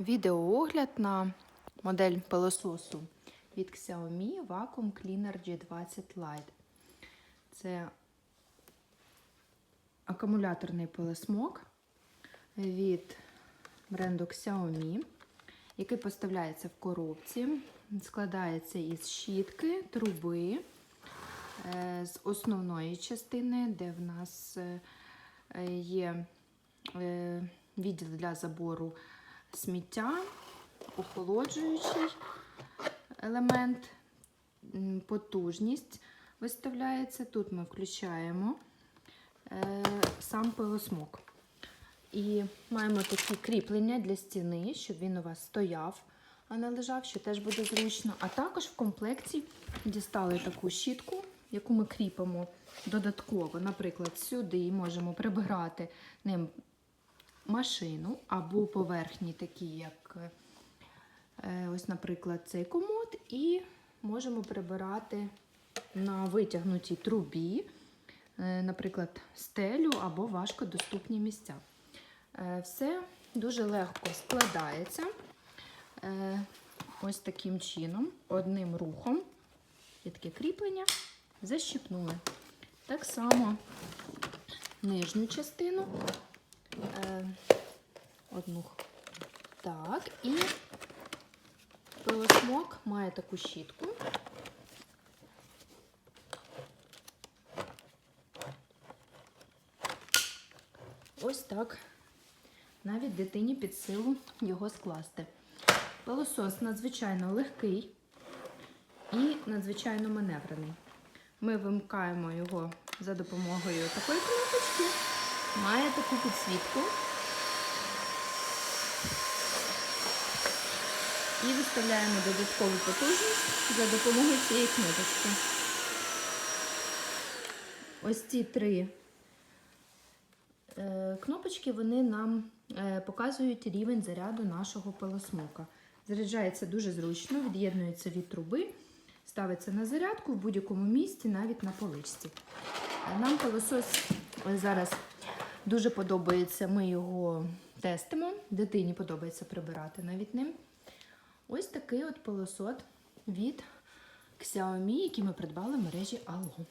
Відеоогляд на модель пилососу від Xiaomi Vacuum Cleaner G20 Lite. Це акумуляторний пилосмок від бренду Xiaomi, який поставляється в коробці, складається із щітки, труби, е, з основної частини, де в нас е, є е, відділ для забору сміття, охолоджуючий елемент, потужність виставляється. Тут ми включаємо е, сам пилосмок. І маємо такі кріплення для стіни, щоб він у вас стояв, а не лежав, що теж буде зручно. А також в комплекті дістали таку щітку, яку ми кріпимо додатково. Наприклад, сюди можемо прибирати ним машину або поверхні, такі, як е, ось, наприклад, цей комод, і можемо прибирати на витягнутій трубі, е, наприклад, стелю або важкодоступні місця. Е, Все дуже легко складається е, ось таким чином, одним рухом. Є таке кріплення, защіпнули. Так само нижню частину. Е, одну. Так, і пилосмок має таку щітку. Ось так. Навіть дитині під силу його скласти. Пилосос надзвичайно легкий і надзвичайно маневрений. Ми вимкаємо його за допомогою такої кнопочки. Має таку підсвітку. І виставляємо додаткову потужність за допомогою цієї кнопочки. Ось ці три е, кнопочки вони нам е, показують рівень заряду нашого пилосмока. Заряджається дуже зручно, від'єднується від труби, ставиться на зарядку в будь-якому місці, навіть на поличці. Нам пилосос зараз дуже подобається, ми його тестимо. Дитині подобається прибирати навіть ним. Ось такий от пилосот від Xiaomi, який ми придбали в мережі Allo.